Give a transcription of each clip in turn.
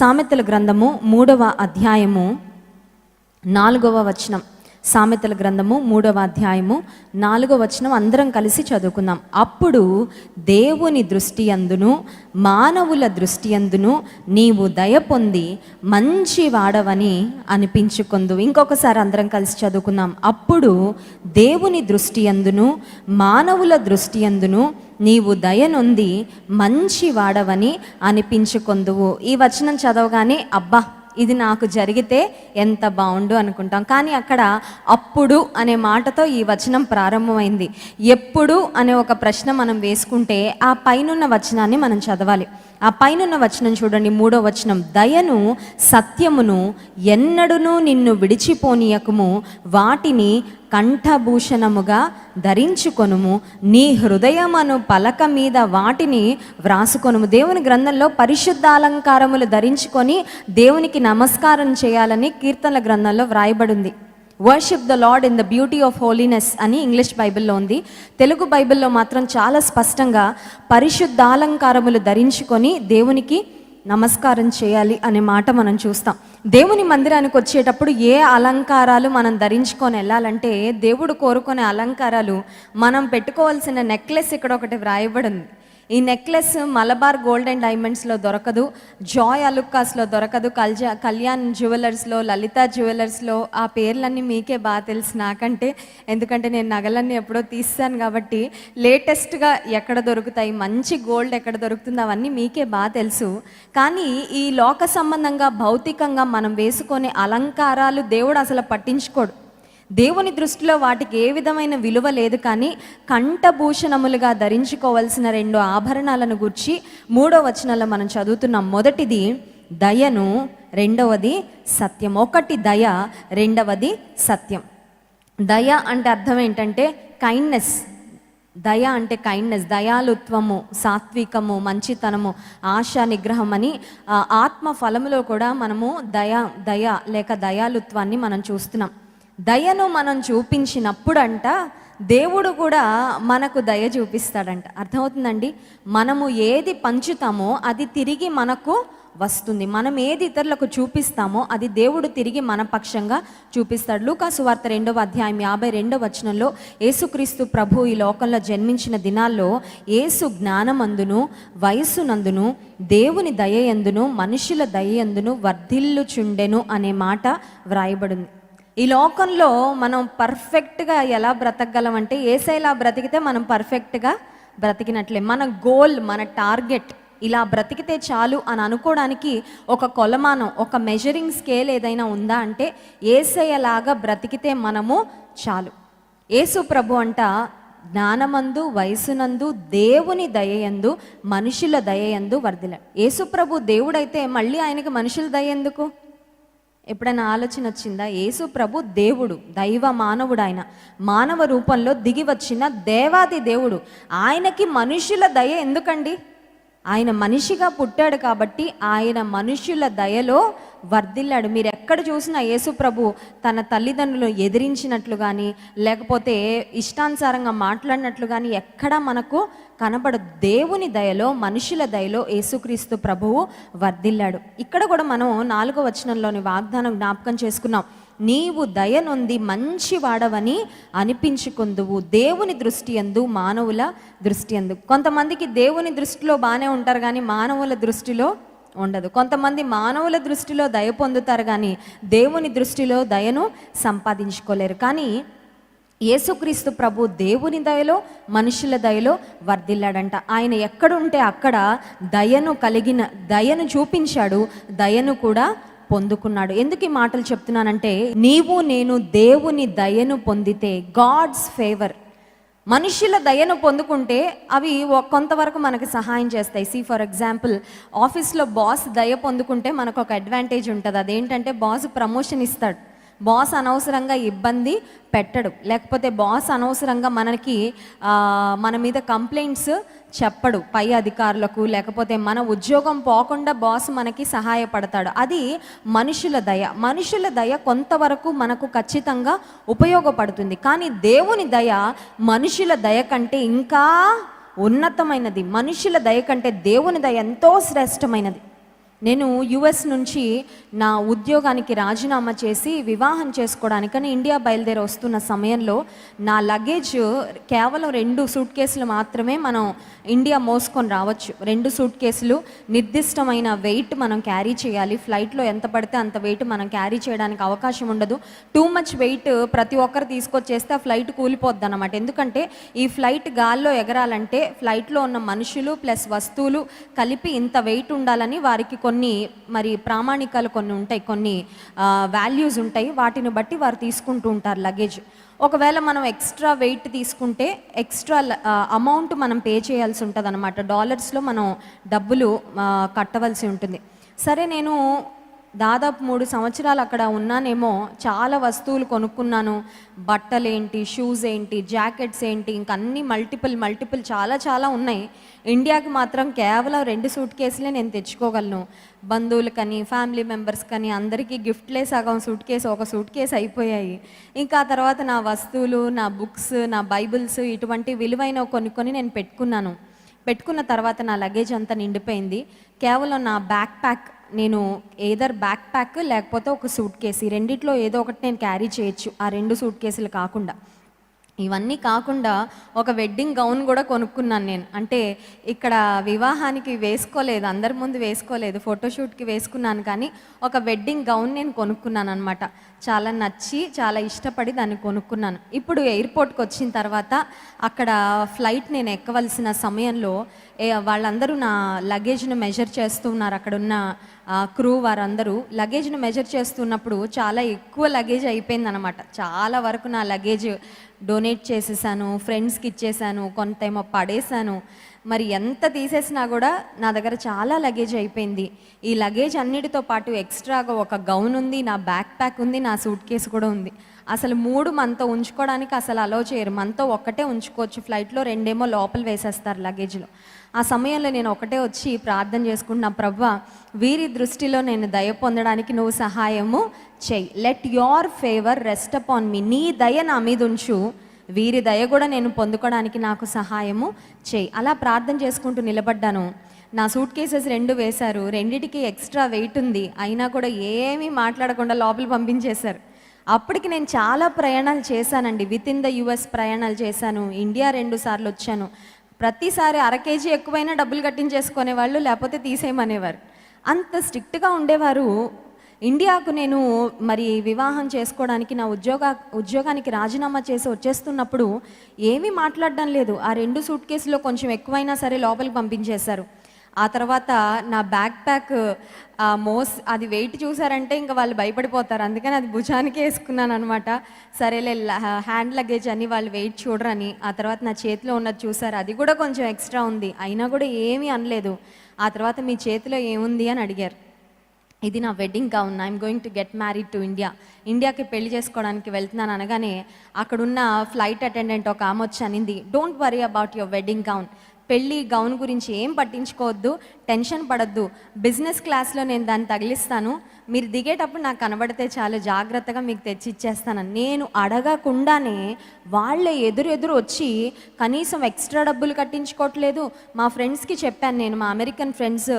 సామెతల గ్రంథము మూడవ అధ్యాయము నాలుగవ వచనం. సామెతల గ్రంథము మూడవ అధ్యాయము నాలుగవ వచనం అందరం కలిసి చదువుకుందాం. అప్పుడు దేవుని దృష్టి అందును మానవుల దృష్టి అందును నీవు దయ పొంది మంచి వాడవని అనిపించుకుందు. ఇంకొకసారి అందరం కలిసి చదువుకుందాం. అప్పుడు దేవుని దృష్టి అందును మానవుల దృష్టి అందును నీవు దయనొంది మంచి వాడవని అనిపించుకొందువు. ఈ వచనం చదవగానే అబ్బా ఇది నాకు జరిగితే ఎంత బాగుండు అనుకుంటాం. కానీ అక్కడ అప్పుడు అనే మాటతో ఈ వచనం ప్రారంభమైంది. ఎప్పుడు అనే ఒక ప్రశ్న మనం వేసుకుంటే ఆ పైనున్న వచనాన్ని మనం చదవాలి. ఆ పైనున్న వచనం చూడండి మూడో వచనం. దయను సత్యమును ఎన్నడునూ నిన్ను విడిచిపోనీయకము. వాటిని కంఠభూషణముగా ధరించుకొనుము. నీ హృదయమను పలక మీద వాటిని వ్రాసుకొనుము. దేవుని గ్రంథంలో పరిశుద్ధ అలంకారములు ధరించుకొని దేవునికి నమస్కారం చేయాలని కీర్తనల గ్రంథంలో వ్రాయబడింది. Worship the lord in the beauty of holiness అని ఇంగ్లీష్ బైబిల్లో ఉంది. తెలుగు బైబిల్లో మాత్రం చాలా స్పష్టంగా పరిశుద్ధాలంకారములు ధరించుకొని దేవునికి నమస్కారం చేయాలి అనే మాట మనం చూస్తాం. దేవుని మందిరానికి వచ్చేటప్పుడు ఏ అలంకారాలు మనం ధరించుకొని వెళ్ళాలంటే దేవుడు కోరుకునే అలంకారాలు మనం పెట్టుకోవాల్సిన నెక్లెస్ ఇక్కడ ఒకటి వ్రాయబడింది. ఈ నెక్లెస్ మలబార్ గోల్డ్ అండ్ డైమండ్స్లో దొరకదు. జాయ్ అలుక్కాస్లో దొరకదు. కల్జా కళ్యాణ్ జ్యువెలర్స్లో లలిత జ్యువెలర్స్లో ఆ పేర్లన్నీ మీకే బాగా తెలుసు నాకంటే. ఎందుకంటే నేను నగలన్నీ ఎప్పుడో తీస్తాను కాబట్టి లేటెస్ట్గా ఎక్కడ దొరుకుతాయి మంచి గోల్డ్ ఎక్కడ దొరుకుతుందో అవన్నీ మీకే బాగా తెలుసు. కానీ ఈ లోక సంబంధంగా భౌతికంగా మనం వేసుకునే అలంకారాలు దేవుడు అసలు పట్టించుకోడు. దేవుని దృష్టిలో వాటికి ఏ విధమైన విలువ లేదు కానీ కంఠభూషణములుగా ధరించుకోవలసిన రెండు ఆభరణాలను గుర్చి మూడో వచనంలో మనం చదువుతున్నాం. మొదటిది దయను రెండవది సత్యం. ఒకటి దయ రెండవది సత్యం. దయ అంటే అర్థం ఏంటంటే కైండ్నెస్ దయ అంటే కైండ్నెస్ దయాలుత్వము సాత్వికము మంచితనము ఆశా నిగ్రహం అని ఆత్మ ఫలములో కూడా మనము దయ దయ లేక దయాలుత్వాన్ని మనం చూస్తున్నాం. దయను మనం చూపించినప్పుడంట దేవుడు కూడా మనకు దయ చూపిస్తాడంట. అర్థమవుతుందండి? మనము ఏది పంచుతామో అది తిరిగి మనకు వస్తుంది. మనం ఏది ఇతరులకు చూపిస్తామో అది దేవుడు తిరిగి మన పక్షంగా చూపిస్తాడు. లూకాసు వార్త రెండవ అధ్యాయం యాభై రెండవ వచనంలో యేసుక్రీస్తు ప్రభు ఈ లోకంలో జన్మించిన దినాల్లో యేసు జ్ఞానమందును వయస్సునందును దేవుని దయయందును మనుషుల దయయందును వర్ధిల్లుచుండెను అనే మాట వ్రాయబడింది. ఈ లోకంలో మనం పర్ఫెక్ట్గా ఎలా బ్రతకగలం అంటే ఏసైలా బ్రతికితే మనం పర్ఫెక్ట్గా బ్రతికినట్లే. మన గోల్ మన టార్గెట్ ఇలా బ్రతికితే చాలు అని అనుకోవడానికి ఒక కొలమానం ఒక మెజరింగ్ స్కేల్ ఏదైనా ఉందా అంటే ఏసయ్యలాగా బ్రతికితే మనము చాలు. యేసు ప్రభు అంట జ్ఞానమందు వయసునందు దేవుని దయయందు మనుషుల దయయందు వర్ధిల యేసు ప్రభు దేవుడైతే మళ్ళీ ఆయనకి మనుషుల దయ ఎందుకు? ఎప్పుడైనా ఆలోచన వచ్చిందా? యేసు ప్రభు దేవుడు దైవ మానవుడు ఆయన మానవ రూపంలో దిగి వచ్చిన దేవాది దేవుడు. ఆయనకి మనుషుల దయ ఎందుకండి? ఆయన మనిషిగా పుట్టాడు కాబట్టి ఆయన మనుషుల దయలో వర్ధిల్లాడు. మీరు ఎక్కడ చూసినా యేసు ప్రభు తన తల్లిదండ్రులను ఎదిరించినట్లు కానీ లేకపోతే ఇష్టానుసారంగా మాట్లాడినట్లు కానీ ఎక్కడా మనకు కనబడదు. దేవుని దయలో మనుషుల దయలో యేసుక్రీస్తు ప్రభువు వర్ధిల్లాడు. ఇక్కడ కూడా మనం నాలుగో వచనంలోని వాగ్దానం జ్ఞాపకం చేసుకున్నాం. నీవు దయనొంది మంచి వాడవని అనిపించుకుందువు. దేవుని దృష్టి ఎందు మానవుల దృష్టి ఎందు కొంతమందికి దేవుని దృష్టిలో బాగానే ఉంటారు కానీ మానవుల దృష్టిలో ఉండదు. కొంతమంది మానవుల దృష్టిలో దయ పొందుతారు కానీ దేవుని దృష్టిలో దయను సంపాదించుకోలేరు. కానీ యేసుక్రీస్తు ప్రభు దేవుని దయలో మనుషుల దయలో వర్ధిల్లాడంట. ఆయన ఎక్కడుంటే అక్కడ దయను కలిగిన దయను చూపించాడు దయను కూడా పొందుకున్నాడు. ఎందుకు ఈ మాటలు చెప్తున్నానంటే నీవు నేను దేవుని దయను పొందితే గాడ్స్ ఫేవర్. మనుషుల దయను పొందుకుంటే అవి కొంతవరకు మనకు సహాయం చేస్తాయి. సి ఫర్ ఎగ్జాంపుల్ ఆఫీస్లో బాస్ దయ పొందుకుంటే మనకు ఒక అడ్వాంటేజ్ ఉంటుంది. అదేంటంటే బాస్ ప్రమోషన్ ఇస్తాడు. బాస్ అనవసరంగా ఇబ్బంది పెట్టడు. లేకపోతే బాస్ అనవసరంగా మనకి మన మీద కంప్లైంట్స్ చెప్పడు పై అధికారులకు. లేకపోతే మన ఉద్యోగం పోకుండా బాస్ మనకి సహాయపడతాడు. అది మనుషుల దయ. మనుషుల దయ కొంతవరకు మనకు ఖచ్చితంగా ఉపయోగపడుతుంది. కానీ దేవుని దయ మనుషుల దయ కంటే ఇంకా ఉన్నతమైనది. మనుషుల దయ కంటే దేవుని దయ ఎంతో శ్రేష్టమైనది. నేను యుఎస్ నుంచి నా ఉద్యోగానికి రాజీనామా చేసి వివాహం చేసుకోవడానికని ఇండియా బయలుదేరి వస్తున్న సమయంలో నా లగేజ్ కేవలం రెండు సూట్ కేసులు మాత్రమే మనం ఇండియా మోసుకొని రావచ్చు. రెండు సూట్ కేసులు నిర్దిష్టమైన వెయిట్ మనం క్యారీ చేయాలి. ఫ్లైట్లో ఎంత పడితే అంత వెయిట్ మనం క్యారీ చేయడానికి అవకాశం ఉండదు. టూ మచ్ వెయిట్ ప్రతి ఒక్కరు తీసుకొచ్చేస్తే ఆ ఫ్లైట్ కూలిపోద్ది అనమాట ఎందుకంటే ఈ ఫ్లైట్ గాల్లో ఎగరాలంటే ఫ్లైట్లో ఉన్న మనుషులు ప్లస్ వస్తువులు కలిపి ఇంత వెయిట్ ఉండాలని వారికి కొన్ని కొన్ని మరి ప్రామాణికాలు కొన్ని ఉంటాయి కొన్ని వాల్యూస్ ఉంటాయి. వాటిని బట్టి వారు తీసుకుంటూ ఉంటారు లగేజ్ ఒకవేళ మనం ఎక్స్ట్రా వెయిట్ తీసుకుంటే ఎక్స్ట్రా అమౌంట్ మనం పే చేయాల్సి ఉంటుంది అనమాట డాలర్స్లో మనం డబ్బులు కట్టవలసి ఉంటుంది. సరే నేను దాదాపు మూడు సంవత్సరాలు అక్కడ ఉన్నానేమో చాలా వస్తువులు కొనుక్కున్నాను. బట్టలు ఏంటి షూస్ ఏంటి జాకెట్స్ ఏంటి ఇంక అన్ని మల్టిపుల్ మల్టిపుల్ చాలా చాలా ఉన్నాయి. ఇండియాకి మాత్రం కేవలం రెండు సూట్ కేసులే నేను తెచ్చుకోగలను. బంధువులకని ఫ్యామిలీ మెంబర్స్ కానీ అందరికీ గిఫ్ట్లే సగం సూట్ కేసు ఒక సూట్ కేసు అయిపోయాయి. ఇంకా తర్వాత నా వస్తువులు నా బుక్స్ నా బైబిల్స్ ఇటువంటి విలువైన కొన్ని కొన్ని నేను పెట్టుకున్నాను. పెట్టుకున్న తర్వాత నా లగేజ్ అంతా నిండిపోయింది. కేవలం నా బ్యాక్ ప్యాక్ నేను ఏదర్ బ్యాక్ ప్యాక్ లేకపోతే ఒక సూట్ కేసు ఈ రెండిట్లో ఏదో ఒకటి నేను క్యారీ చేయొచ్చు ఆ రెండు సూట్ కేసులు కాకుండా. ఇవన్నీ కాకుండా ఒక వెడ్డింగ్ గౌన్ కూడా కొనుక్కున్నాను నేను. అంటే ఇక్కడ వివాహానికి వేసుకోలేదు అందరి ముందు వేసుకోలేదు ఫోటోషూట్కి వేసుకున్నాను కానీ ఒక వెడ్డింగ్ గౌన్ నేను కొనుక్కున్నాను అనమాట చాలా నచ్చి చాలా ఇష్టపడి దాన్ని కొనుక్కున్నాను. ఇప్పుడు ఎయిర్పోర్ట్కి వచ్చిన తర్వాత అక్కడ ఫ్లైట్ నేను ఎక్కవలసిన సమయంలో వాళ్ళందరూ నా లగేజ్ను మెజర్ చేస్తూ ఉన్నారు. అక్కడ ఉన్న క్రూ వారందరూ. లగేజ్ను మెజర్ చేస్తున్నప్పుడు చాలా ఎక్కువ లగేజ్ అయిపోయిందనమాట చాలా వరకు నా లగేజ్ డొనేట్ చేసేసాను ఫ్రెండ్స్కి ఇచ్చేసాను కొంతేమో పడేసాను. మరి ఎంత తీసేసినా కూడా నా దగ్గర చాలా లగేజ్ అయిపోయింది. ఈ లగేజ్ అన్నిటితో పాటు ఎక్స్ట్రాగా ఒక గౌన్ ఉంది నా బ్యాక్ ప్యాక్ ఉంది నా సూట్ కేసు కూడా ఉంది. అసలు మూడు మనతో ఉంచుకోవడానికి అసలు అలో చేయరు. మనతో ఒక్కటే ఉంచుకోవచ్చు. ఫ్లైట్లో రెండేమో లోపల వేసేస్తారు లగేజ్లో ఆ సమయంలో నేను ఒకటే వచ్చి ప్రార్థన చేసుకుంటున్నా ప్రవ్వ వీరి దృష్టిలో నేను దయ పొందడానికి నువ్వు సహాయము చెయ్యి let your favour rest upon me నీ దయ నా మీద ఉంచు. వీరి దయ కూడా నేను పొందుకోవడానికి నాకు సహాయము చేయి. అలా ప్రార్థన చేసుకుంటూ నిలబడ్డాను. నా సూట్ కేసెస్ రెండు వేశారు. రెండిటికి ఎక్స్ట్రా వెయిట్ ఉంది. అయినా కూడా ఏమీ మాట్లాడకుండా లోపల పంపించేశారు. అప్పటికి నేను చాలా ప్రయాణాలు చేశానండి. విత్ ఇన్ ద యుఎస్ ప్రయాణాలు చేశాను. ఇండియా రెండు సార్లు వచ్చాను. ప్రతిసారి అర కేజీ ఎక్కువైనా డబ్బులు కట్టించేసుకునే వాళ్ళు లేకపోతే తీసేయమనేవారు. అంత స్ట్రిక్ట్గా ఉండేవారు. ఇండియాకు నేను మరి వివాహం చేసుకోవడానికి నా ఉద్యోగ ఉద్యోగానికి రాజీనామా చేసి వచ్చేస్తున్నప్పుడు ఏమీ మాట్లాడడం లేదు. ఆ రెండు సూట్ కేసులో కొంచెం ఎక్కువైనా సరే లోపలికి పంపించేశారు. ఆ తర్వాత నా బ్యాక్ ప్యాక్ మోస్ అది వెయిట్ చూసారంటే ఇంకా వాళ్ళు భయపడిపోతారు. అందుకని అది భుజానికే వేసుకున్నాను అనమాట సరేలే హ్యాండ్ లగేజ్ అని వాళ్ళు వెయిట్ చూడరని. ఆ తర్వాత నా చేతిలో ఉన్నది చూసారు. అది కూడా కొంచెం ఎక్స్ట్రా ఉంది. అయినా కూడా ఏమీ అనలేదు. ఆ తర్వాత మీ చేతిలో ఏముంది అని అడిగారు. ఇది నా wedding gown I'm going to get married to India ఇండియాకి పెళ్ళి చేసుకోవడానికి వెళ్తున్నాను అనగానే అక్కడున్న ఫ్లైట్ అటెండెంట్ ఒక ఆమె వచ్చి అనింది don't worry about your wedding gown పెళ్ళి గౌన్ గురించి ఏం పట్టించుకోవద్దు టెన్షన్ పడద్దు. బిజినెస్ క్లాస్లో నేను దాన్ని తగిలిస్తాను. మీరు దిగేటప్పుడు నాకు కనబడితే చాలు జాగ్రత్తగా మీకు తెచ్చి ఇచ్చేస్తాను నేను అడగకుండానే వాళ్ళే ఎదురు ఎదురు వచ్చి కనీసం ఎక్స్ట్రా డబ్బులు కట్టించుకోవట్లేదు. మా ఫ్రెండ్స్కి చెప్పాను నేను మా అమెరికన్ ఫ్రెండ్స్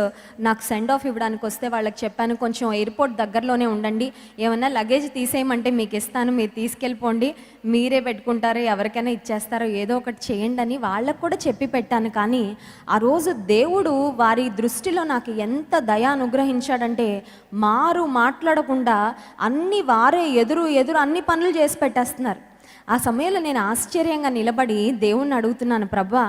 నాకు సెండ్ ఆఫ్ ఇవ్వడానికి వస్తే వాళ్ళకి చెప్పాను కొంచెం ఎయిర్పోర్ట్ దగ్గరలోనే ఉండండి. ఏమన్నా లగేజ్ తీసేయమంటే మీకు ఇస్తాను మీరు తీసుకెళ్ళిపోండి. మీరే పెట్టుకుంటారో ఎవరికైనా ఇచ్చేస్తారో ఏదో ఒకటి చేయండి అని వాళ్ళకు కూడా చెప్పి పెట్టాను కానీ ఆ రోజు దేవుడు వారి దృష్టిలో నాకు ఎంత దయ అనుగ్రహించాడంటే మారు మాట్లాడకుండా అన్ని వారే ఎదురు ఎదురు అన్ని పనులు చేసి పెట్టేస్తున్నారు. ఆ సమయంలో నేను ఆశ్చర్యంగా నిలబడి దేవుణ్ణి అడుగుతున్నాను ప్రభా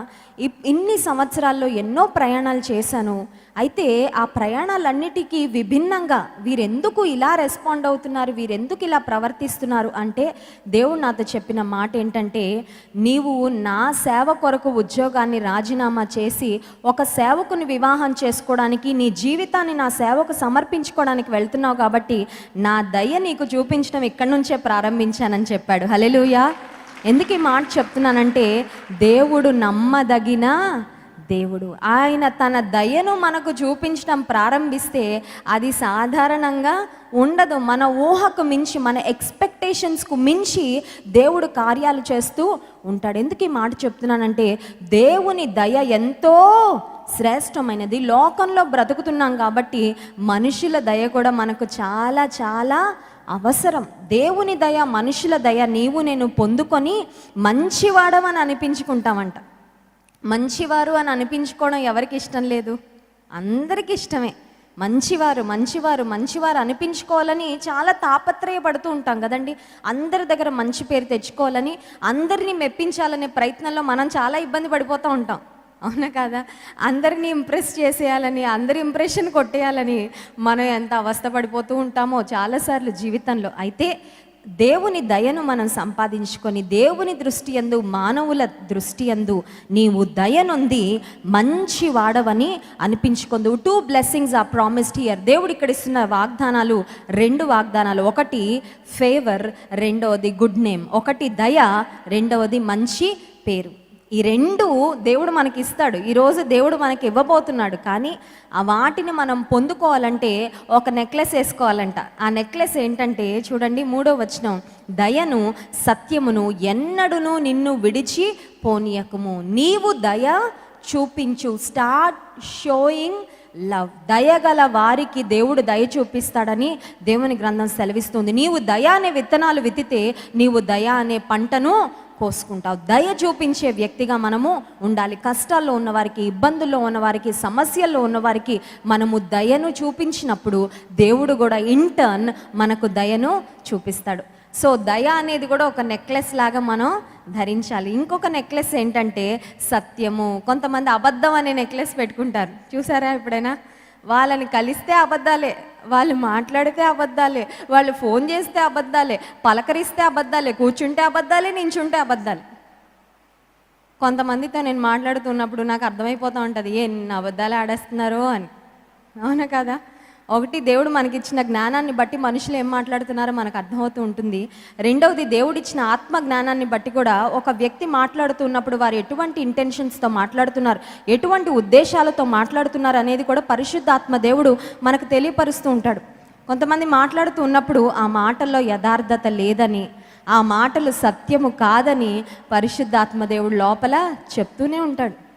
ఇన్ని సంవత్సరాల్లో ఎన్నో ప్రయాణాలు చేశాను. అయితే ఆ ప్రయాణాలన్నిటికీ విభిన్నంగా వీరెందుకు ఇలా రెస్పాండ్ అవుతున్నారు వీరెందుకు ఇలా ప్రవర్తిస్తున్నారు అంటే దేవుడు నాతో చెప్పిన మాట ఏంటంటే నీవు నా సేవ కొరకు ఉద్యోగాన్ని రాజీనామా చేసి ఒక సేవకుని వివాహం చేసుకోవడానికి నీ జీవితాన్ని నా సేవకు సమర్పించుకోవడానికి వెళ్తున్నావు కాబట్టి నా దయ నీకు చూపించడం ఇక్కడి నుంచే ప్రారంభించానని చెప్పాడు. హలెలుయా ఎందుకు ఈ మాట చెప్తున్నానంటే దేవుడు నమ్మదగిన దేవుడు. ఆయన తన దయను మనకు చూపించడం ప్రారంభిస్తే అది సాధారణంగా ఉండదు. మన ఊహకు మించి మన ఎక్స్పెక్టేషన్స్కు మించి దేవుడు కార్యాలు చేస్తూ ఉంటాడు. ఎందుకు ఈ మాట చెప్తున్నానంటే దేవుని దయ ఎంతో శ్రేష్టమైనది. లోకంలో బ్రతుకుతున్నాం కాబట్టి మనుషుల దయ కూడా మనకు చాలా చాలా అవసరం. దేవుని దయ మనుషుల దయ నీవు నేను పొందుకొని మంచివాడమని అనిపించుకుంటామంట. మంచివారు అని అనిపించుకోవడం ఎవరికి ఇష్టం లేదు? అందరికీ ఇష్టమే. మంచివారు మంచివారు మంచివారు అనిపించుకోవాలని చాలా తాపత్రయపడుతూ ఉంటాం కదండి. అందరి దగ్గర మంచి పేరు తెచ్చుకోవాలని అందరినీ మెప్పించాలనే ప్రయత్నంలో మనం చాలా ఇబ్బంది పడిపోతూ ఉంటాం. అవునా కాదా? అందరినీ ఇంప్రెస్ చేసేయాలని అందరి ఇంప్రెషన్ కొట్టేయాలని మనం ఎంత అవస్థ పడిపోతూ ఉంటామో చాలాసార్లు జీవితంలో. అయితే దేవుని దయను మనం సంపాదించుకొని దేవుని దృష్టి యందు మానవుల దృష్టి యందు నీవు దయనుంది మంచి వాడవని అనిపించుకుందు టూ బ్లెస్సింగ్స్ ఆ ప్రామిస్డ్ ఇయర్ దేవుడు ఇక్కడ ఇస్తున్న వాగ్దానాలు రెండు వాగ్దానాలు. ఒకటి ఫేవర్ రెండవది గుడ్ నేమ్ ఒకటి దయ రెండవది మంచి పేరు. ఈ రెండు దేవుడు మనకి ఇస్తాడు ఈరోజు దేవుడు మనకి ఇవ్వబోతున్నాడు. కానీ ఆ వాటిని మనం పొందుకోవాలంటే ఒక నెక్లెస్ వేసుకోవాలంట. ఆ నెక్లెస్ ఏంటంటే చూడండి మూడో వచనం. దయను సత్యమును ఎన్నడును నిన్ను విడిచి పోనీయకము. నీవు దయ చూపించు. Start showing love. దయగల వారికి దేవుడు దయ చూపిస్తాడని దేవుని గ్రంథం సెలవిస్తుంది. నీవు దయ అనే విత్తనాలు విత్తితే నీవు దయ అనే పంటను కోసుకుంటావు దయ చూపించే వ్యక్తిగా మనము ఉండాలి. కష్టాల్లో ఉన్నవారికి ఇబ్బందుల్లో ఉన్నవారికి సమస్యల్లో ఉన్నవారికి మనము దయను చూపించినప్పుడు దేవుడు కూడా ఇంటర్న్ మనకు దయను చూపిస్తాడు. సో దయ అనేది కూడా ఒక నెక్లెస్ లాగా మనం ధరించాలి. ఇంకొక నెక్లెస్ ఏంటంటే సత్యము. కొంతమంది అబద్ధం అనే నెక్లెస్ పెట్టుకుంటారు. చూసారా ఎప్పుడైనా? వాళ్ళని కలిస్తే అబద్ధాలే వాళ్ళు మాట్లాడితే అబద్ధాలే వాళ్ళు ఫోన్ చేస్తే అబద్ధాలే పలకరిస్తే అబద్ధాలే కూర్చుంటే అబద్ధాలే నించుంటే అబద్ధాలే. కొంతమందితో నేను మాట్లాడుతున్నప్పుడు నాకు అర్థమైపోతూ ఉంటుంది ఏ నిన్న అబద్ధాలు ఆడేస్తున్నారో అని. అవునా కదా? ఒకటి దేవుడు మనకిచ్చిన జ్ఞానాన్ని బట్టి మనుషులు ఏం మాట్లాడుతున్నారో మనకు అర్థమవుతూ ఉంటుంది. రెండవది దేవుడిచ్చిన ఆత్మ జ్ఞానాన్ని బట్టి కూడా ఒక వ్యక్తి మాట్లాడుతున్నప్పుడు వారు ఎటువంటి ఇంటెన్షన్స్తో మాట్లాడుతున్నారు ఎటువంటి ఉద్దేశాలతో మాట్లాడుతున్నారు అనేది కూడా పరిశుద్ధాత్మ దేవుడు మనకు తెలియపరుస్తూ ఉంటాడు. కొంతమంది మాట్లాడుతూ ఉన్నప్పుడు ఆ మాటల్లో యథార్థత లేదని ఆ మాటలు సత్యము కాదని పరిశుద్ధాత్మ దేవుడు లోపల చెప్తూనే ఉంటాడు.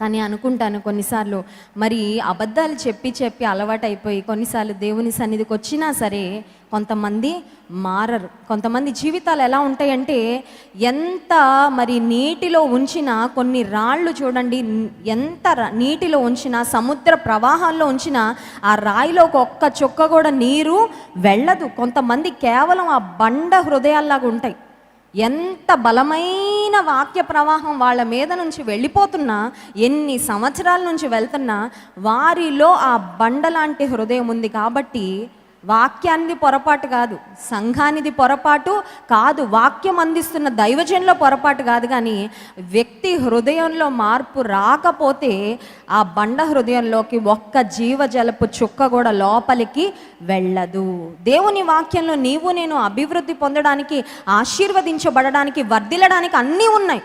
కానీ అనుకుంటాను కొన్నిసార్లు. మరి అబద్ధాలు చెప్పి చెప్పి అలవాటైపోయి కొన్నిసార్లు దేవుని సన్నిధికి వచ్చినా సరే కొంతమంది మారరు. కొంతమంది జీవితాలు ఎలా ఉంటాయంటే ఎంత మరి నీటిలో ఉంచినా కొన్ని రాళ్ళు చూడండి ఎంత నీటిలో ఉంచినా సముద్ర ప్రవాహాల్లో ఉంచినా ఆ రాయిలోకి ఒక్క చుక్క కూడా నీరు వెళ్ళదు. కొంతమంది కేవలం ఆ బండ హృదయాల్లాగా ఉంటాయి. ఎంత బలమైన వాక్య ప్రవాహం వాళ్ళ మీద నుంచి వెళ్ళిపోతున్నా ఎన్ని సంవత్సరాల నుంచి వెళ్తున్నా వారిలో ఆ బండలాంటి హృదయం ఉంది కాబట్టి వాక్యానిది పొరపాటు కాదు. సంఘానిది పొరపాటు కాదు. వాక్యం అందిస్తున్న దైవజన్లో పొరపాటు కాదు కానీ వ్యక్తి హృదయంలో మార్పు రాకపోతే ఆ బండ హృదయంలోకి ఒక్క జీవజలపు చుక్క కూడా లోపలికి వెళ్ళదు. దేవుని వాక్యంలో నీవు నేను అభివృద్ధి పొందడానికి ఆశీర్వదించబడడానికి వర్ధిల్లడానికి అన్నీ ఉన్నాయి.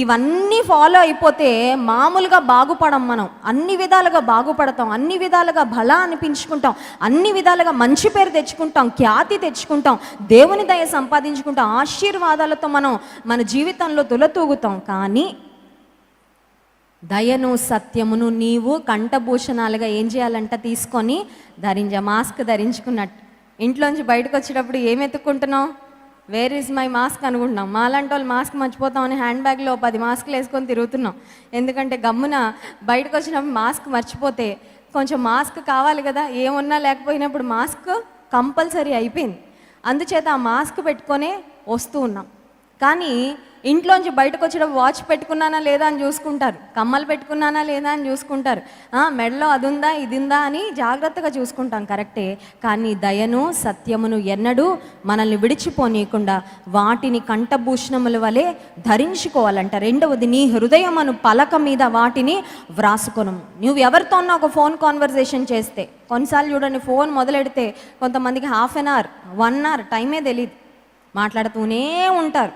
ఇవన్నీ ఫాలో అయిపోతే మామూలుగా బాగుపడం మనం. అన్ని విధాలుగా బాగుపడతాం అన్ని విధాలుగా బల అనిపించుకుంటాం అన్ని విధాలుగా మంచి పేరు తెచ్చుకుంటాం ఖ్యాతి తెచ్చుకుంటాం దేవుని దయ సంపాదించుకుంటాం ఆశీర్వాదాలతో మనం మన జీవితంలో తులతూగుతాం. కానీ దయను సత్యమును నీవు కంఠభూషణాలుగా ఏం చేయాలంట తీసుకొని ధరించ మాస్క్ ధరించుకున్నట్టు. ఇంట్లోంచి బయటకు వచ్చేటప్పుడు ఏం ఎత్తుక్కుంటున్నావు? వేర్ ఇస్ మై మాస్క్ అనుకుంటున్నాం. మాలాంటి వాళ్ళు మాస్క్ మర్చిపోతామని హ్యాండ్ బ్యాగ్లో పది మాస్క్లు వేసుకొని తిరుగుతున్నాం. ఎందుకంటే గమ్మున బయటకు వచ్చినప్పుడు మాస్క్ మర్చిపోతే కొంచెం మాస్క్ కావాలి కదా. ఏమున్నా లేకపోయినప్పుడు మాస్క్ కంపల్సరీ అయిపోయింది. అందుచేత ఆ మాస్క్ పెట్టుకొనే వస్తూ ఉన్నాం. కానీ ఇంట్లోంచి బయటకు వచ్చేటప్పుడు వాచ్ పెట్టుకున్నానా లేదా అని చూసుకుంటారు. కమ్మలు పెట్టుకున్నానా లేదా అని చూసుకుంటారు. మెడలో అది ఉందా ఇది ఉందా అని జాగ్రత్తగా చూసుకుంటాం కరెక్టే కానీ దయను సత్యమును ఎన్నడూ మనల్ని విడిచిపోనీయకుండా వాటిని కంఠభూషణముల వలె ధరించుకోవాలంట. రెండవది నీ హృదయమును పలక మీద వాటిని వ్రాసుకొను. నువ్వు ఎవరితోనో ఒక ఫోన్ కాన్వర్జేషన్ చేస్తే కొన్నిసార్లు చూడండి ఫోన్ మొదలెడితే కొంతమందికి half an hour one hour టైమే తెలియదు మాట్లాడుతూనే ఉంటారు.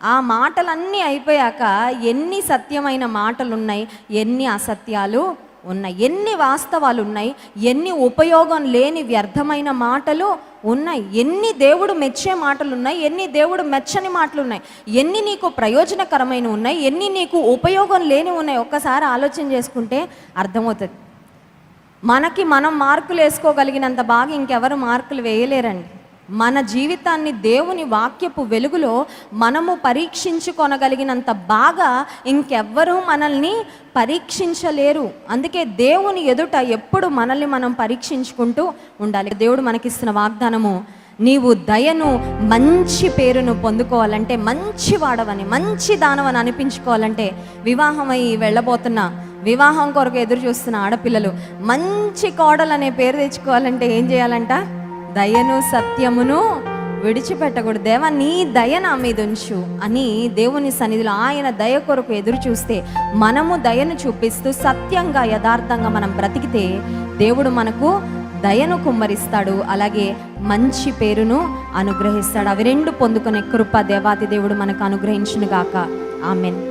ఆ మాటలన్నీ అయిపోయాక ఎన్ని సత్యమైన మాటలు ఉన్నాయి ఎన్ని అసత్యాలు ఉన్నాయి ఎన్ని వాస్తవాలు ఉన్నాయి ఎన్ని ఉపయోగం లేని వ్యర్థమైన మాటలు ఉన్నాయి ఎన్ని దేవుడు మెచ్చే మాటలు ఉన్నాయి ఎన్ని దేవుడు మెచ్చని మాటలు ఉన్నాయి ఎన్ని నీకు ప్రయోజనకరమైన ఉన్నాయి ఎన్ని నీకు ఉపయోగం లేని ఉన్నాయి ఒక్కసారి ఆలోచన చేసుకుంటే అర్థమవుతుంది. మనకి మనం మార్కులు వేసుకోగలిగినంత బాగా ఇంకెవరు మార్కులు వేయలేరండి. మన జీవితాన్ని దేవుని వాక్యపు వెలుగులో మనము పరీక్షించుకొనగలిగినంత బాగా ఇంకెవ్వరూ మనల్ని పరీక్షించలేరు. అందుకే దేవుని ఎదుట ఎప్పుడు మనల్ని మనం పరీక్షించుకుంటూ ఉండాలి. దేవుడు మనకిస్తున్న వాగ్దానము నీవు దయను మంచి పేరును పొందుకోవాలంటే మంచి వాడవని మంచి దానవని అనిపించుకోవాలంటే వివాహమై వెళ్ళబోతున్న వివాహం కొరకు ఎదురు చూస్తున్న ఆడపిల్లలు మంచి కోడలు అనే పేరు తెచ్చుకోవాలంటే ఏం చేయాలంట? దయను సత్యమును విడిచిపెట్టకూడదు. దేవా నీ దయ నా మీద ఉంచు అని దేవుని సన్నిధిలో ఆయన దయ కొరకు ఎదురు చూస్తే మనము దయను చూపిస్తూ సత్యంగా యథార్థంగా మనం బ్రతికితే దేవుడు మనకు దయను కుమ్మరిస్తాడు. అలాగే మంచి పేరును అనుగ్రహిస్తాడు. అవి రెండు పొందుకునే కృప దేవాతి దేవుడు మనకు అనుగ్రహించును గాక ఆమెన్.